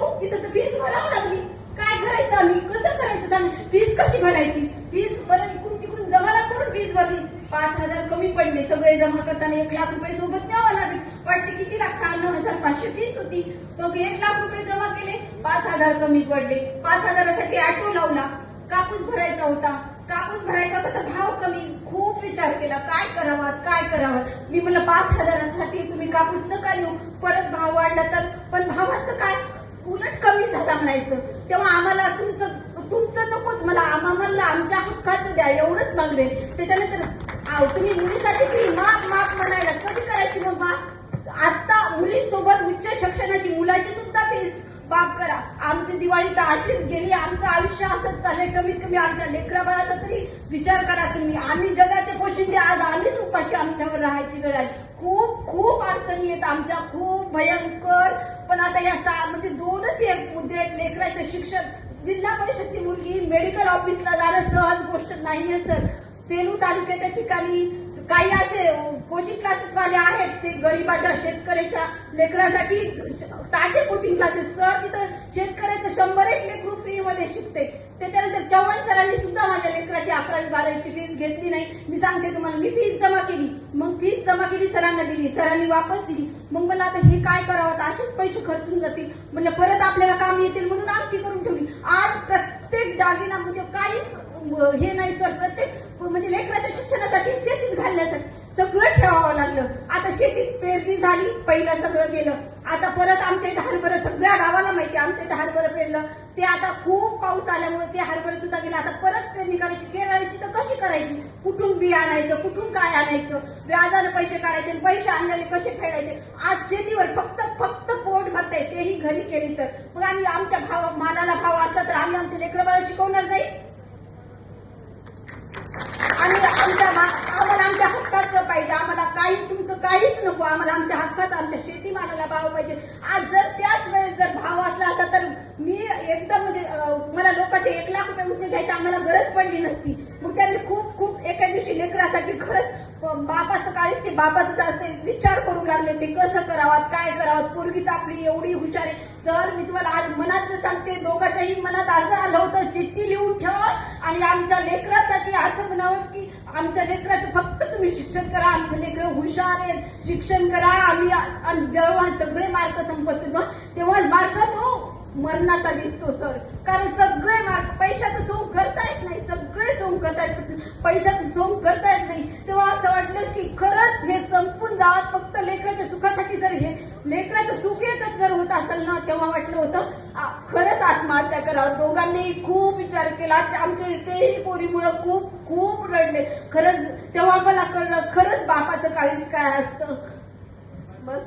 हो तिथं तर भरावं लागली. काय करायचं आम्ही? कसं करायचं सांग? फीस कशी भरायची? वीज परत इकडून तिकडून जमा करून वीज भरली. पाच हजार कमी पडले सगळे जमा करताना एक लाख रुपये सोबत द्यावं लागेल. वाटते किती लाख? शहाण्णव हजार पाचशे फीस होती. मग एक लाख रुपये जमा केले पाच हजार कमी पडले. पाच हजारासाठी ऑटो लावला. कापूस भरायचा होता. कापूस भरायचा होता तर भाव कमी. खूप विचार केला काय करावा काय करावा? मी म्हणलं पाच हजारासाठी तुम्ही कापूस नका येऊ परत भाव वाढला तर? पण भावाचं काय? कमी म्हणायचं तेव्हा आम्हाला तुमचं तुमचं नकोच. मला आम्हाला आमच्या हक्काचं द्या. एवढंच मागले त्याच्यानंतर तुम्ही मुलीसाठी माफ माफ म्हणायला कधी करायची मग माफ आता मुलीसोबत उच्च शिक्षणाची मुलाची सुद्धा फीस माफ करा. आमची दिवाळी तर अशीच गेली. आमचं आयुष्य असंच चाललंय. कमीत कमी आमच्या लेकराबाळाचा तरी विचार करा तुम्ही. आम्ही जगाचे पोशिंदे आज आम्हीच उपाशी आमच्यावर राहायची वेळ आली खूप खूप अडचणी आहेत आमच्या. खूप भयंकर. पण आता या सा म्हणजे दोनच मुद्दे लेकराचं शिक्षण. जिल्हा परिषदची मुलगी मेडिकल ऑफिसला जाणं सहज गोष्ट नाहीये सर सेलू तालुक्याच्या ठिकाणी काही असे कोचिंग क्लासेस वाले आहेत. ते गरीबाच्या शेतकऱ्याच्या लेकरासाठी टाटे कोचिंग क्लासेस सर तिथं शेतकऱ्याचं शंभर एक लेकरू फ्रीमध्ये शिकते. त्याच्यानंतर चव्हाण सरांनी सुद्धा माझ्या लेकराची अकरावी बारावीची फीस घेतली नाही. मी सांगते तुम्हाला मी फीस जमा केली. मग फीस जमा केली सरांना दिली. सरांनी वापस दिली. मग मला आता हे काय करावं? आता असेच पैसे खर्चून जातील. म्हणलं परत आपल्याला काम येतील म्हणून अंगठी करून ठेवली. आज प्रत्येक दागिना म्हणजे काहीच हे नाही सर प्रत्येक म्हणजे लेकराच्या शिक्षणासाठी शेतीत घालण्यासाठी. सगळं ठेवावं लागलं. आता शेतीत पेरणी झाली पहिलं सगळं गेलं. आता परत आमच्या इथं हरभरं सगळ्या गावाला माहिती आहे, आमच्या हरभरं पेरलं. ते आता खूप पाऊस आल्यामुळे ते हरभरं सुद्धा गेलं. आता परत पेरणी करायची केरळाची तर कशी करायची? कुठून बी आणायचं कुठून काय आणायचं? व्याजानं पैसे काढायचे पैसे आणलेले कसे फेडायचे? आज शेतीवर फक्त फक्त पोट भरताय. तेही घरी केली तर. मग आम्ही आमच्या भाव मालाला भाव असला तर आम्ही आमच्या लेकरं बाळा शिकवणार नाही आणि आमच्या मा- आम्हाला आमच्या हक्काचं पाहिजे आम्हाला काही तुमचं काहीच नको आम्हाला आमच्या हक्काचं आमच्या शेतीमालाला भाव पाहिजे आज जर त्याच वेळेस जर भाव असला असता तर मी एकदम म्हणजे मला लोकांचे एक लाख रुपये उसने घ्यायची आम्हाला गरज पडली नसती. मग त्यांनी खूप खूप एका दिवशी लेकरासाठी खरंच बापाचं काळीच ते बापाचं असते विचार करू लागले ते कसं करावं काय करावं पोरगीच आपली एवढी हुशार आहे. सर मी तुम्हाला आज मनात सांगते दोघांच्याही मनात असं आलं होतं चिठ्ठी लिहून ठेवा आणि आमच्या लेकरासाठी असं म्हणावं की आमच्या लेकराचं फक्त तुम्ही शिक्षण करा आमचं लेकरं हुशार आहेत. शिक्षण करा. आम्ही जेव्हा सगळे मार्क संपत तेव्हाच तेव्हा मार्क तो मरणाचा दिसतो सर. कारण सगळे मार्क पैशाचं सोंग करता येत नाही. सगळे करता येत पैशाचं सोंग करता येत नाही. तेव्हा असं वाटलं की खरंच हे संपून जावं फक्त लेकराच्या सुखासाठी जर हे लेकराचं सुख याच्यात जर होत असेल ना तेव्हा वाटलं होतं खरंच आत्महत्या करावं. दोघांनीही खूप विचार केला. ते आमच्या तेही पोरीमुळं खूप खूप रडले. खरंच तेव्हा मला कळलं खरंच बापाचं काळीच काय असतं. बस.